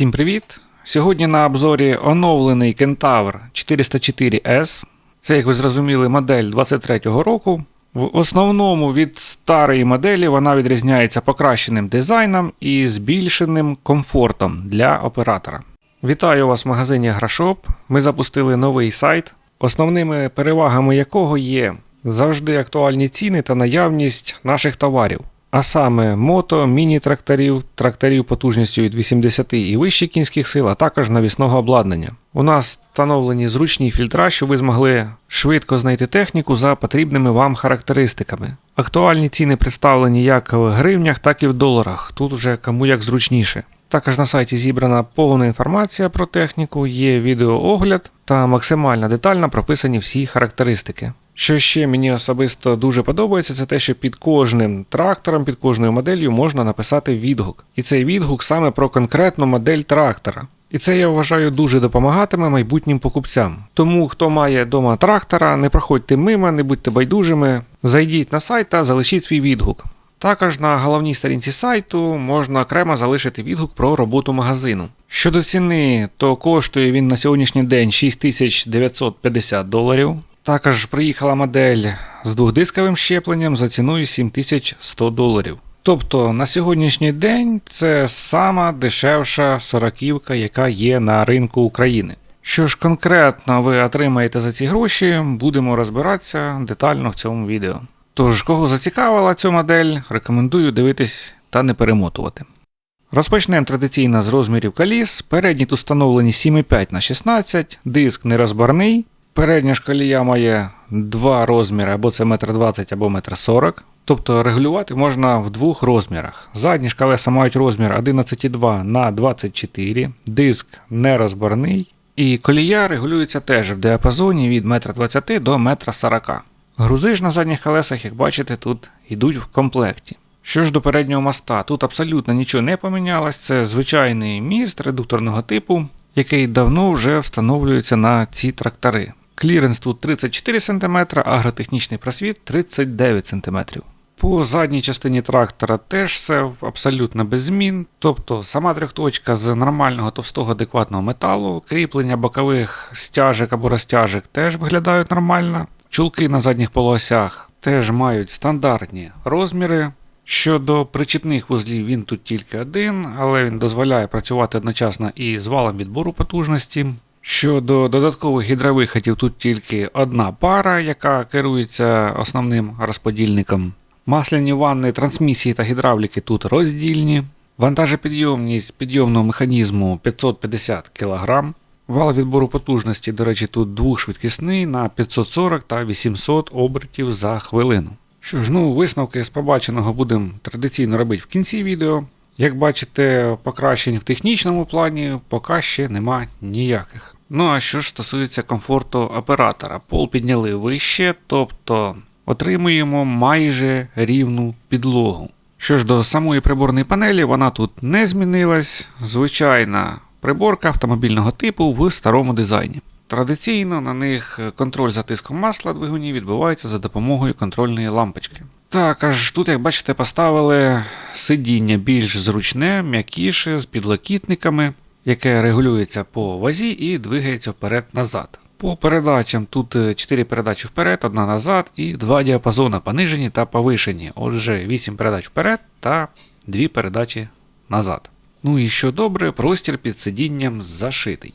Всім привіт! Сьогодні на обзорі оновлений Кентавр 404S. Це, як ви зрозуміли, модель 23-го року. В основному від старої моделі вона відрізняється покращеним дизайном і збільшеним комфортом для оператора. Вітаю вас в магазині Грашоп. Ми запустили новий сайт, основними перевагами якого є завжди актуальні ціни та наявність наших товарів. А саме мото, міні-тракторів, тракторів потужністю від 80 і вище кінських сил, а також навісного обладнання. У нас встановлені зручні фільтра, щоб ви змогли швидко знайти техніку за потрібними вам характеристиками. Актуальні ціни представлені як в гривнях, так і в доларах. Тут вже кому як зручніше. Також на сайті зібрана повна інформація про техніку, є відеоогляд та максимально детально прописані всі характеристики. Що ще мені особисто дуже подобається, це те, що під кожним трактором, під кожною моделлю можна написати відгук. І цей відгук саме про конкретну модель трактора. І це я вважаю дуже допомагатиме майбутнім покупцям. Тому хто має вдома трактора, не проходьте мимо, не будьте байдужими, зайдіть на сайт та залишіть свій відгук. Також на головній сторінці сайту можна окремо залишити відгук про роботу магазину. Щодо ціни, то коштує він на сьогоднішній день 6950 доларів. Також приїхала модель з двохдисковим щепленням за ціною 7100 доларів. Тобто на сьогоднішній день це сама дешевша сороківка, яка є на ринку України. Що ж конкретно ви отримаєте за ці гроші, будемо розбиратися детально в цьому відео. Тож, кого зацікавила ця модель, рекомендую дивитись та не перемотувати. Розпочнемо традиційно з розмірів коліс. Передні тут встановлені 7,5 на 16, диск нерозборний. Передня ж колія має два розміри, або це 1,20 м, або 1,40 м. Тобто регулювати можна в двох розмірах. Задні ж колеса мають розмір 11,2 на 24 диск нерозборний. І колія регулюється теж в діапазоні від 1,20 м до 1,40 м. Грузи ж на задніх колесах, як бачите, тут йдуть в комплекті. Що ж до переднього моста, тут абсолютно нічого не помінялось, це звичайний міст редукторного типу, який давно вже встановлюється на ці трактори. Кліренс тут 34 см, агротехнічний просвіт 39 см. По задній частині трактора теж все абсолютно без змін. Тобто сама трьохточка з нормального товстого адекватного металу, кріплення бокових стяжок або розтяжок теж виглядають нормально. Чулки на задніх полуосях теж мають стандартні розміри. Щодо причіпних вузлів, він тут тільки один, але він дозволяє працювати одночасно і з валом відбору потужності. Щодо додаткових гідровиходів, тут тільки одна пара, яка керується основним розподільником. Масляні ванни, трансмісії та гідравліки тут роздільні. Вантажопідйомність підйомного механізму 550 кг. Вал відбору потужності, до речі, тут двохшвидкісний на 540 та 800 обертів за хвилину. Що ж, ну, висновки з побаченого будемо традиційно робити в кінці відео. Як бачите, покращень в технічному плані поки ще нема ніяких. Ну а що ж стосується комфорту оператора, пол підняли вище, тобто отримуємо майже рівну підлогу. Що ж до самої приборної панелі, вона тут не змінилась. Звичайна приборка автомобільного типу в старому дизайні. Традиційно на них контроль за тиском масла двигунів відбувається за допомогою контрольної лампочки. Так, аж тут, як бачите, поставили сидіння більш зручне, м'якіше, з підлокітниками, яке регулюється по вазі і двигається вперед-назад. По передачам тут 4 передачі вперед, одна назад і два діапазони понижені та повишені. Отже, 8 передач вперед та 2 передачі назад. Ну і що добре, простір під сидінням зашитий.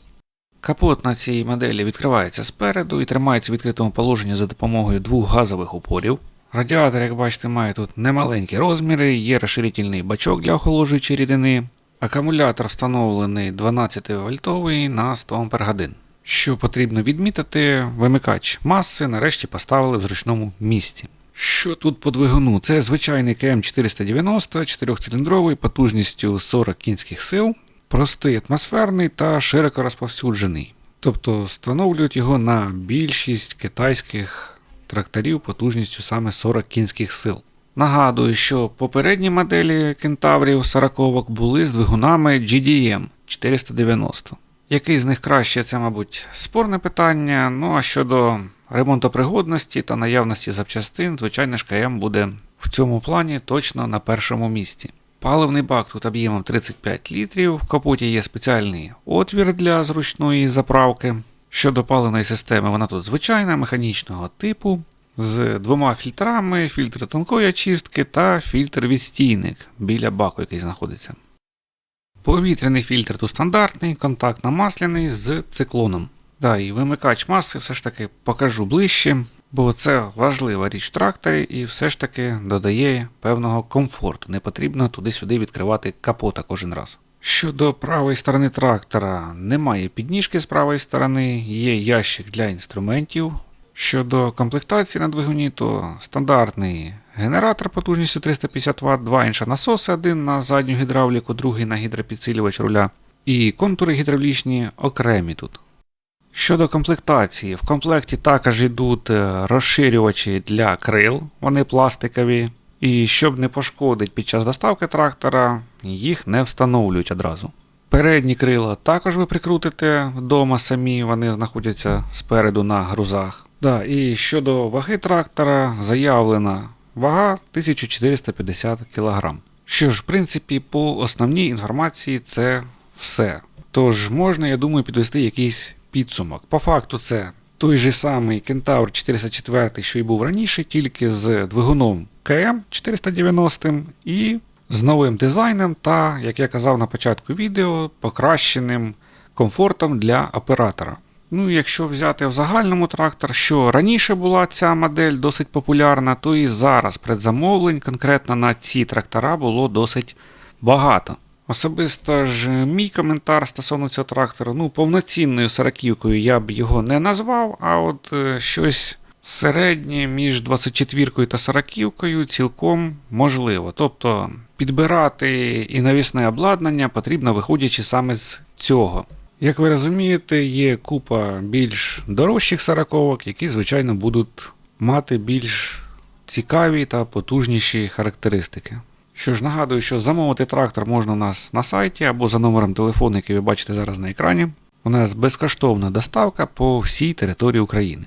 Капот на цій моделі відкривається спереду і тримається в відкритому положенні за допомогою двох газових упорів. Радіатор, як бачите, має тут немаленькі розміри, є розширительний бачок для охолоджуючої рідини. Акумулятор встановлений 12 вольтовий на 100 Ах. Що потрібно відмітити, вимикач маси нарешті поставили в зручному місці. Що тут по двигуну? Це звичайний КМ490, 4-циліндровий, потужністю 40 кінських сил, простий атмосферний та широко розповсюджений. Тобто встановлюють його на більшість китайських тракторів потужністю саме 40 кінських сил. Нагадую, що попередні моделі кентаврів 40 були з двигунами GDM 490. Який з них краще, це, мабуть, спорне питання. Ну а щодо ремонтопригодності та наявності запчастин, звичайно ж КМ буде в цьому плані точно на першому місці. Паливний бак тут об'ємом 35 літрів. В капоті є спеціальний отвір для зручної заправки. Щодо паливної системи, вона тут звичайна, механічного типу, з двома фільтрами, фільтр тонкої очистки та фільтр відстійник біля баку, який знаходиться. Повітряний фільтр тут стандартний, контактно-масляний з циклоном. Да, і вимикач маси все ж таки покажу ближче, бо це важлива річ в тракторі і все ж таки додає певного комфорту. Не потрібно туди-сюди відкривати капота кожен раз. Щодо правої сторони трактора, немає підніжки з правої сторони, є ящик для інструментів. Щодо комплектації на двигуні, то стандартний генератор потужністю 350 Вт, два інші насоси, один на задню гідравліку, другий на гідропідсилювач руля. І контури гідравлічні окремі тут. Щодо комплектації, в комплекті також йдуть е, розширювачі для крил, вони пластикові. І щоб не пошкодити під час доставки трактора, їх не встановлюють одразу. Передні крила також ви прикрутите вдома самі, вони знаходяться спереду на грузах. Да, і щодо ваги трактора, заявлена вага 1450 кг. Що ж, в принципі, по основній інформації це все. Тож можна, я думаю, підвести якийсь підсумок. По факту, це той же самий Кентавр 404, що й був раніше, тільки з двигуном КМ 490 і з новим дизайном та, як я казав на початку відео, покращеним комфортом для оператора. Ну, якщо взяти в загальному трактор, що раніше була ця модель досить популярна, то і зараз предзамовлень конкретно на ці трактора було досить багато. Особисто ж мій коментар стосовно цього трактора, ну, повноцінною сороківкою я б його не назвав, а от е, щось середнє між 24 та 40 цілком можливо. Тобто підбирати і навісне обладнання потрібно виходячи саме з цього. Як ви розумієте, є купа більш дорожчих сороковок, які, звичайно, будуть мати більш цікаві та потужніші характеристики. Що ж, нагадую, що замовити трактор можна у нас на сайті або за номером телефону, який ви бачите зараз на екрані. У нас безкоштовна доставка по всій території України.